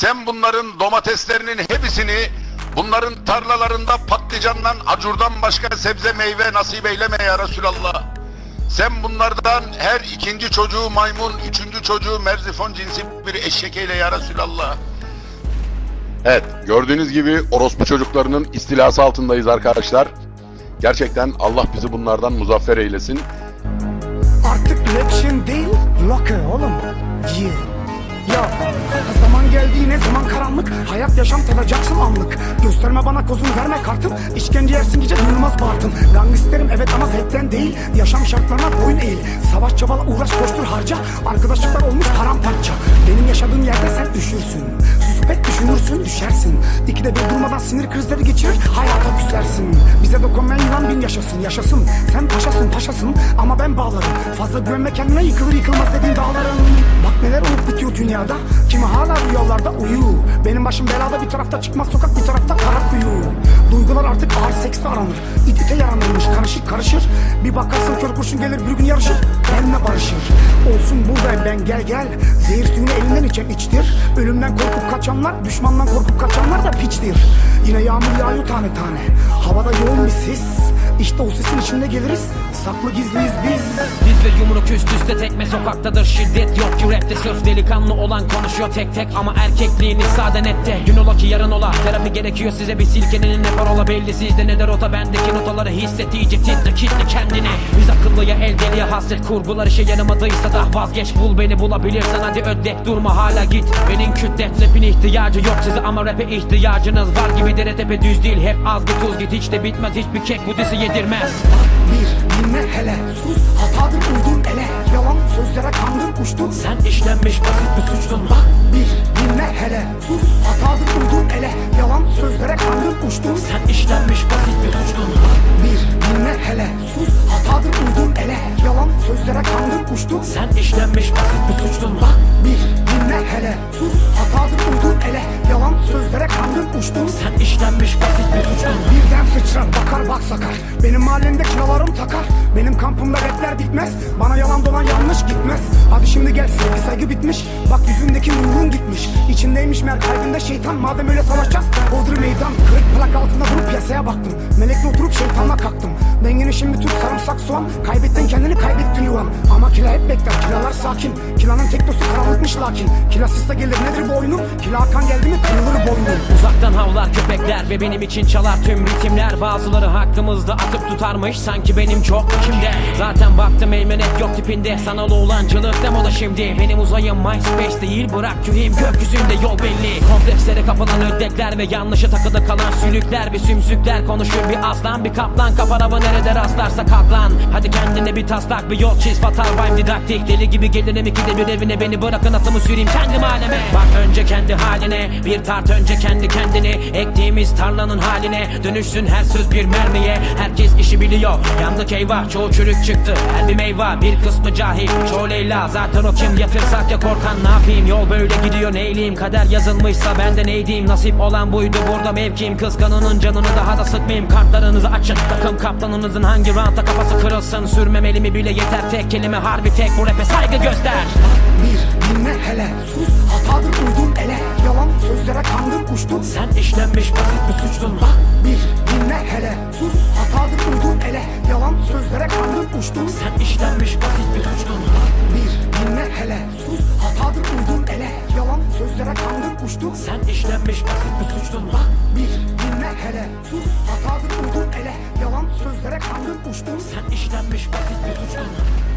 Sen bunların domateslerinin hepsini bunların tarlalarında patlıcandan, acurdan başka sebze meyve nasip eyleme ya Resulallah. Sen bunlardan her ikinci çocuğu maymun, üçüncü çocuğu merzifon cinsi bir eşek eyle ya Resulallah. Evet, gördüğünüz gibi orospu çocuklarının istilası altındayız arkadaşlar. Gerçekten Allah bizi bunlardan muzaffer eylesin. Artık election değil, locker oğlum. Yeah. Ya zaman geldi ne zaman karanlık. Hayat yaşam tadacaksın anlık. Gösterme bana kozunu verme kartım. İşkence yersin gece duyulmaz bağırtın Gangsterim evet ama zevkten değil. Yaşam şartlarına boyun eğil. Savaş çabala uğraş koştur harca. Arkadaşlıklar olmuş paramparça. Benim yaşadığım yerde sen üşürsün. Susup pek düşünürsün düşersin. İkide bir durmadan sinir krizleri geçirir. Hayata küsersin yaşasın yaşasın. Sen paşasın paşasın ama ben bağlarım. Fazla güvenme kendine yıkılır yıkılmaz dediğin dağların Bak neler olup bitiyor dünyada. Kimi hala rüyalarda uyu Benim başım belada bir tarafta çıkmaz sokak bir tarafta kara kuyu Duygular artık ağır seksle aranır. İt ite yaranırmış karışık karışır. Bir bakarsın kör kurşun gelir bir gün yarışır. Benimle barışır. Olsun buradayım ben gel gel. Zehir suyunu elinden içen içtir. Ölümden korkup kaçanlar Düşmandan korkup kaçanlar da piçtir. Yine yağmur yağıyor tane tane. Havada yoğun bir sis İşte o sesin içinde geliriz Saklı gizliyiz biz. Diz ve yumruk üst üste tekme sokaktadır. Şiddet yok ki rapte Sırf delikanlı olan konuşuyor tek tek. Ama erkekliğini sade nette. Gün ola ki yarın ola. Terapi gerekiyor size bir silkenin ne parola belli. Sizde ne de rota bendeki notaları hisset iyice titre kitle kendini Biz akıllıya el deliye hasret kurgular işe yaramadıysa da vazgeç bul beni bulabilirsen hadi ödek durma hala git. Benim kütlet rapin ihtiyacı yok size ama rap'e ihtiyacınız var gibi dere tepe düz değil. Hep az git uz git hiç de bitmez hiçbir kek bu disi yedirmez. Bir dinle hele. Sus Hatadır uydun ele. Yalan sözlere kandın uçtun Sen işlenmiş basit bir suçtun Bak bir dinle hele. Sus Hatadır uydun ele. Yalan sözlere kandın uçtun Sen işlenmiş basit bir suçtun Bir dinle hele. Sus Hatadır uydun ele. Yalan sözlere kandın uçtun Sen işlenmiş basit bir suçtun Bak bir dinle hele. Sus Hatadır uydun ele. Yalan sözlere kandın uçtun Sen işlenmiş basit bir suçtun Birden sıçrar bakar bak sakar. Benim mahallemde kilolarım takar Benim kampımda rapler bitmez. Bana yalan dolan yanlış gitmez. Hadi şimdi gel sevgi saygı bitmiş. Bak yüzündeki nurun gitmiş. İçindeymiş mer kalbinde şeytan. Madem öyle savaşacağız Bodrum meydan. Kırık plak altında durup piyasaya baktım. Melekle oturup şeytanla kalktım Dengini şimdi tut sarımsak soğan. Kaybettin kendini kaybettin yuvan. Ama kila hep bekler. Kilalar sakin. Kilanın tek dostu karanlıkmış lakin. Kilasızsa gelir nedir bu oyunun? Kila Hakan geldi mi kırılır boynun Uzaktan havlar köpekler ve benim için çalar tüm ritimler. Bazıları hakkımızda atıp tutarmış sanki benim çok kimde? Zaten baktım eymenet yok tipinde. Sanal oğlancılık demoda şimdi. Benim uzayım MySpace değil bırak yüreğim. Gökyüzünde yol belli. Komplekslere kapılan ödekler ve yanlışa takılı kalan sülükler. Bir sümsükler konuşur bir aslan bir kaplan. Kafan avı nerede rastlarsa kalklan Hadi kendine bir taslak bir yol çiz. Fatal rhyme didaktik. Deli gibi gelirim ikide bir evine beni bırakın atımı süreyim kendim aleme Bak önce kendi haline bir tart önce kendi kendini Ektiğimiz tarlanın haline dönüşsün her söz bir mermiye. Herkes işi biliyor yandık eyvah çoğu çürük çıktı. Her bir meyve bir kısmı cahil. Çoğu Leyla Zaten o kim? Yatırsak ya korkan ne yapayım? Yol böyle gidiyor neyleyim? Kader yazılmışsa ben de neydiyim nasip olan buydu burada mevkim. Kıskanının canını daha da sıkmayayım. Kartlarınızı açın. Takım kaptanınızın hangi ranta kafası kırılsın? Sürmemeli mi bile yeter. Tek kelime harbi tek bu rap'e saygı göster. Bir dinle hele sus. Hatadır uydun ele. Yalan sözlere kandın uçtun Sen işlenmiş basit bir suçtun. Bak bir dinle hele sus. Hatadır uydun ele. Yalan sözlere kandın uçtun Sen işlenmiş basit bir suçtun. Bir dinle hele sus. Hatadır uydun ele. Yalan sözlere kandın uçtun Sen işlenmiş basit bir suçtun. Bak bir dinle hele sus. Hatadır uydun ele. Yalan sözlere kandın uçtun Sen işlenmiş basit bir suçtun